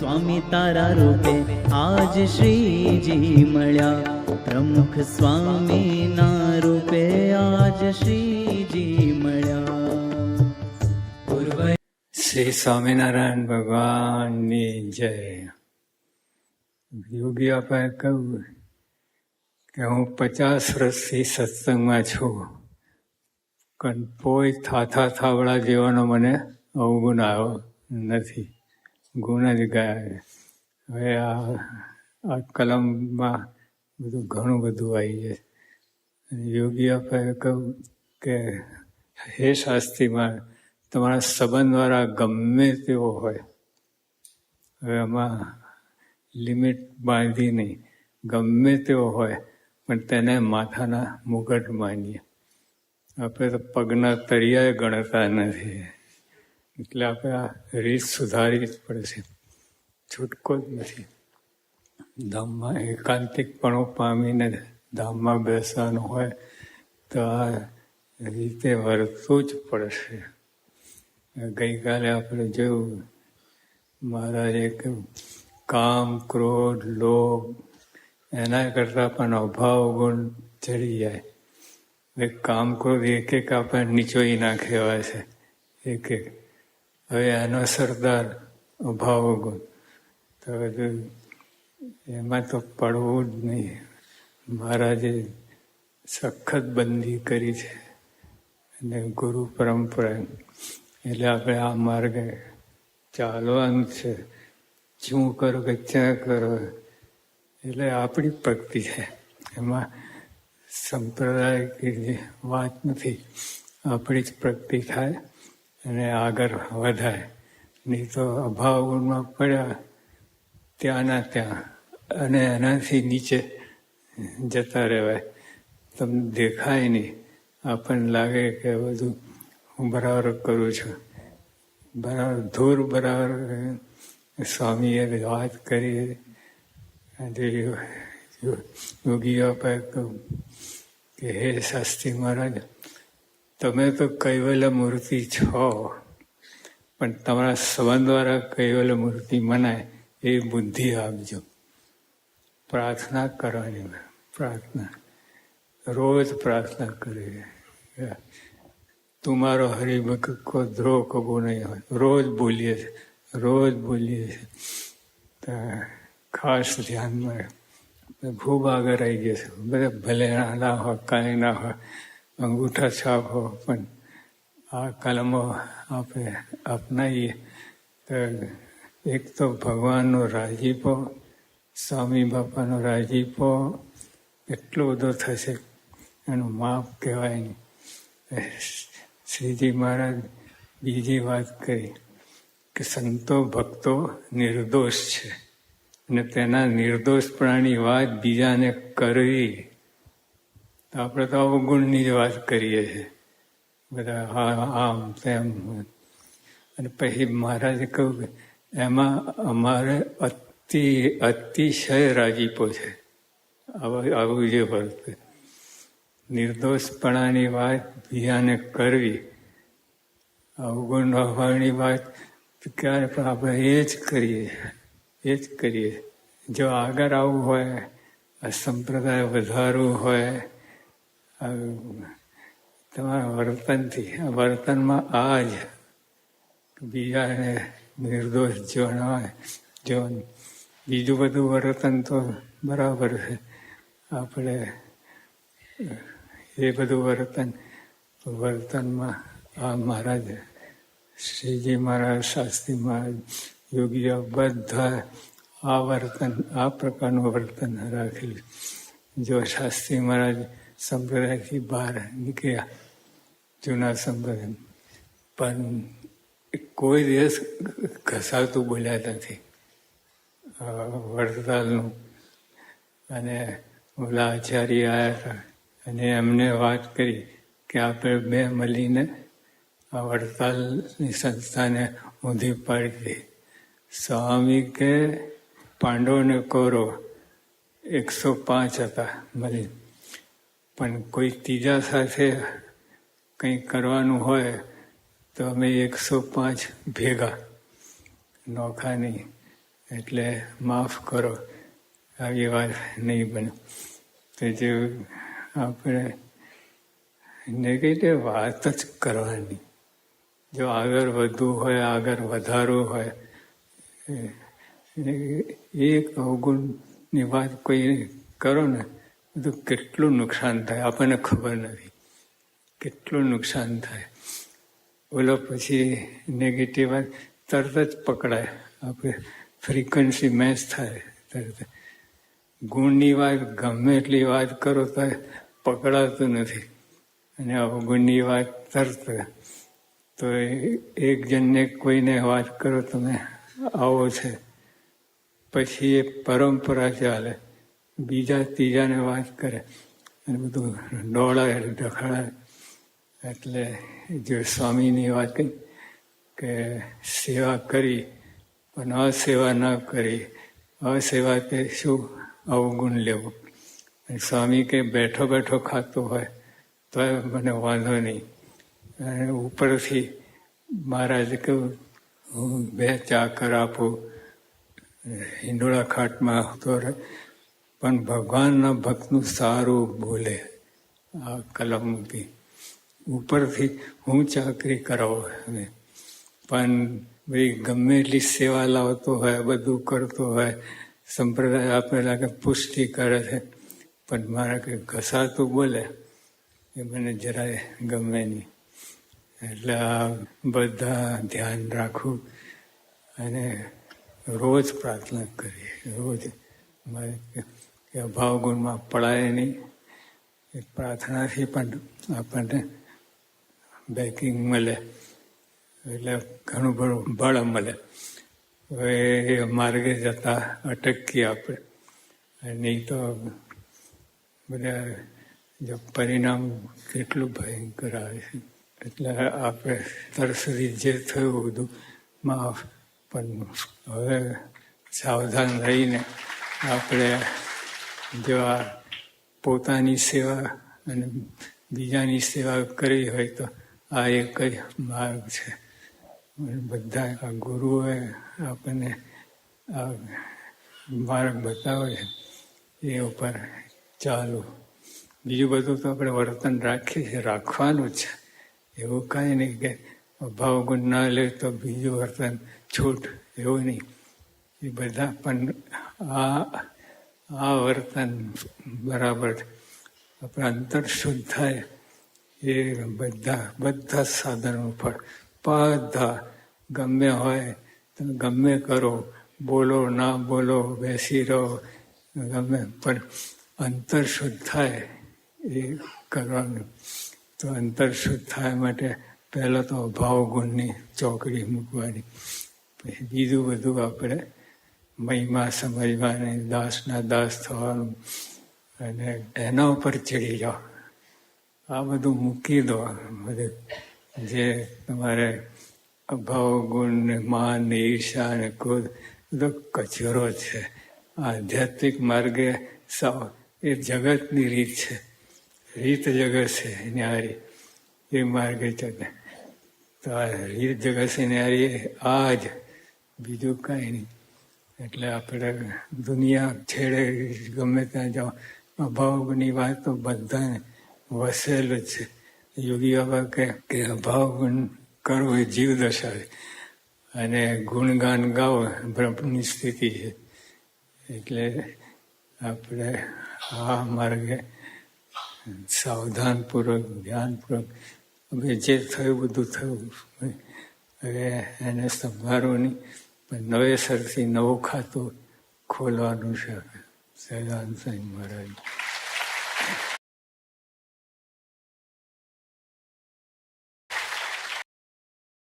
સ્વામી તારા રૂપે આજ શ્રીજી મળ્યા. પ્રમુખ સ્વામીના રૂપે આજ શ્રીજી મળ્યા. શ્રી સ્વામિનારાયણ ભગવાનની જય. યોગી અપાએ કહ્યું કે હું પચાસ વર્ષથી સત્સંગમાં છું કોઈ થાથા થાવડા જેવાનો મને અવગુણ આવ્યો નથી. ગુણ ગયા. હવે આ આ કલમમાં બધું ઘણું બધું આવી જાય યોગી આપણે કહ્યું કે, હે શાસ્ત્રીમાં તમારા સંબંધવાળા ગમે તેવો હોય. હવે આમાં લિમિટ બાંધી નહીં. ગમે તેવો હોય, પણ તેને માથાના મુગટ માનીએ. આપણે તો પગના તળિયાએ ગણતા નથી. એટલે આપણે આ રીત સુધારવી જ પડશે છૂટકો જ નથી. ધામમાં એકાંતિકપણું પામીને ધામમાં બેસવાનું હોય તો આ રીતે વર્તવું જ પડશે. ગઈકાલે આપણે જોયું, મહારાજે કહ્યું કામ, ક્રોધ, લોભ, એના કરતાં પણ અભાવ ગુણ ચડી જાય. હવે કામ ક્રોધ એક એક આપણે નીચોઈ નાખ્યા છે. એક એક. હવે એનો સરદાર અભાવ ગુણ તો બધું એમાં તો પડવું જ નહીં. મહારાજે સખત બંધી કરી છે. અને ગુરુ પરંપરા. એટલે આપણે આ માર્ગે ચાલવાનું છે. શું કરો કે ક્યાં કરો? એટલે આપણી ભક્તિ છે. એમાં સંપ્રદાય વાત નથી. આપણી જ પ્રગતિ થાય. અને આગળ વધાય નહીં તો અભાવમાં પડ્યા ત્યાંના ત્યાં. અને એનાથી નીચે જતા રહેવાય. તમને દેખાય નહીં. આપણને લાગે કે બધું હું બરાબર કરું છું. બરાબર, ધૂર બરાબર. સ્વામીએ વાત કરી. યોગીઓ કે, હે શાસ્ત્રી મહારાજ તમે તો કૈવલ્ય મૂર્તિ છો. પણ તમારા સંબંધ દ્વારા કૈવલ્ય મૂર્તિ મનાય એ બુદ્ધિ આપજો. પ્રાર્થના કરવાની પ્રાર્થના. રોજ પ્રાર્થના કરી. તું મારો હરિભક્ત કો દ્રોહ કબો નહીં હોય. રોજ બોલીએ છે, રોજ બોલીએ છે. ખાસ ધ્યાનમાં ખૂબ આગળ આવી ગયો છે. બધા ભલે ના હોય, કાંઈ ના હોય. અંગૂઠા છાપ, પણ આ કલમો આપણે અપનાવીએ તો એક તો ભગવાનનો રાજીપો, સ્વામી બાપાનો રાજીપો, એટલો બધો થશે, એનું માપ કહેવાય નહીં. શ્રીજી મહારાજ બીજી વાત કરી, કે સંતો ભક્તો નિર્દોષ છે. અને તેના નિર્દોષપણાની વાત બીજાને કરવી તો આપણે તો અવગુણની જ વાત કરીએ છીએ. બધા હા, આમ તેમ અને પછી મહારાજે કહ્યું કે એમાં અમારે અતિ, અતિશય રાજીપો છે. આવું જે વર્ત નિર્દોષપણાની વાત બીજાને કરવી. અવગુણ અભાવની વાત ક્યારે પણ આપણે એ જ કરીએ, એ જ કરીએ. જો આગળ આવવું હોય, આ સંપ્રદાય વધારવું હોય તમારા વર્તનથી આ વર્તનમાં આ જ બીજાને નિર્દોષ જોવાનું જીવન બીજું બધું વર્તન તો બરાબર છે. આપણે, એ બધું વર્તન વર્તનમાં આ મહારાજ, શ્રીજી મહારાજ, શાસ્ત્રી મહારાજ, યોગીઓ બધા આ વર્તન, આ પ્રકારનું વર્તન રાખેલું જો શાસ્ત્રી મહારાજ સંપ્રદાયથી બહાર નીકળ્યા. જૂના સંપ્રદાય પણ કોઈ દિવસ ઘસાતું બોલ્યા નથી. વડતાલનું. અને ઓલા આચાર્ય આવ્યા હતા. અને એમને વાત કરી કે આપણે બે મળીને આ વડતાલની સંસ્થાને ઊંધી પાડી દે સ્વામી કે પાંડવને કૌરવ એકસો પાંચ હતા મળી. પણ કોઈ ત્રીજા સાથે કંઈ કરવાનું હોય, તો અમે એકસો પાંચ ભેગા. નોખા નહીં એટલે માફ કરો. આવી વાત નહીં બને. તો જે આપણે નેગેટિવ વાત જ કરવાની. જો આગળ વધવું હોય, આગળ વધારવું હોય એક અવગુણની વાત કોઈ કરો ને તો કેટલું નુકસાન થાય? આપણને ખબર નથી. કેટલું નુકસાન થાય? ઓલો પછી નેગેટિવ તરત જ પકડાય. આપણે ફ્રીક્વન્સી મેચ થાય. તરત ગુણની વાત ગમે એટલી વાત કરો તો પકડાતું નથી. અને અવગુણની વાત તરત તો એક જણને કોઈને વાત કરો તમે, આવો છે. પછી એ પરંપરા ચાલે. બીજા ત્રીજાને વાત કરે. અને બધું ડોળાય, ઢખાડાય. એટલે જો સ્વામીની વાત કહી કે સેવા કરી, પણ અસેવા ન કરી. અસેવા તે શું? અવગુણ લેવું. સ્વામી કે બેઠો બેઠો ખાતો હોય તો મને વાંધો નહીં. અને ઉપરથી મહારાજે કહ્યું, હું બે ચાકર આપું. હિંડોળા ખાટમાં તો પણ ભગવાનના ભક્તનું સારું બોલે આ કલમ મૂકી ઉપરથી હું ચાકરી કરાવો હવે. પણ ભાઈ ગમે એટલી સેવા લાવતો હોય, બધું કરતો હોય, સંપ્રદાય આપેલા કે પુષ્ટિ કરે છે. પણ મારા કંઈ ઘસાતું બોલે, એ મને જરાય ગમે નહીં. એટલે આ બધા ધ્યાન રાખવું અને રોજ પ્રાર્થના કરીએ, રોજ. કે અભાવ ગુણમાં પડાય નહીં. એ પ્રાર્થનાથી પણ આપણને બેકિંગ મળે. એટલે ઘણું બધું બળ મળે. હવે એ માર્ગે જતા અટકીએ આપણે. નહીં તો બધા જો પરિણામ કેટલું ભયંકર આવે છે. એટલે આપણે તરસરી જે થયું બધું, માફ પણ હવે સાવધાન રહીને આપણે જો આ પોતાની સેવા અને બીજાની સેવા કરવી હોય તો આ એક જ માર્ગ છે. બધા આ ગુરુએ આપણને આ માર્ગ બતાવે છે. એ ઉપર ચાલુ. બીજું બધું તો આપણે વર્તન રાખીએ છીએ, રાખવાનું જ છે. એવું કાંઈ નહીં કે અભાવ ગુણ ના લે તો બીજું વર્તન છૂટ. એવું નહીં. એ બધા પણ આ આ વર્તન બરાબર આપણે અંતર શુદ્ધ થાય એ બધા બધા સાધનો ફળ બધા ગમે હોય, તમે ગમે કરો, બોલો ના બોલો, બેસી રહો, ગમે, પણ અંતર શુદ્ધ થાય એ કરવાનું. તો અંતર શુદ્ધ થાય માટે પહેલાં તો ભાવ ગુણની ચોકડી મૂકવાની. પછી બીજું બધું આપણે મહિમા સમજવાની દાસના દાસ થવાનું. અને એના ઉપર ચડી જાઓ. આ બધું મૂકી દો. બધું જે તમારે અભાવ, ગુણ ને માન ને ઈર્ષા ને ક્રોધ બધો કચરો છે. આધ્યાત્મિક માર્ગે સાવ, એ જગતની રીત છે. રીત જગત છે ન્યારી એ માર્ગે ચાલે તો આ રીત જગત છે ન્યારી આ જ. બીજું કાંઈ નહીં. એટલે આપણે દુનિયા છેડે ગમે ત્યાં જાઓ, અભાવની વાત તો બધાને વસેલું જ છે. યોગી બાબા કે કે અભાવ કરવો એ જીવ દશા છે. અને ગુણગાન ગાવો બ્રહ્મની સ્થિતિ છે. એટલે આપણે આ માર્ગે સાવધાનપૂર્વક, ધ્યાનપૂર્વક હવે જે થયું બધું થયું. હવે એને સંભાળવાની નવેસરથી નવું ખાતું ખોલવાનું છે. સહેલાન સાંઈ મહારાજ.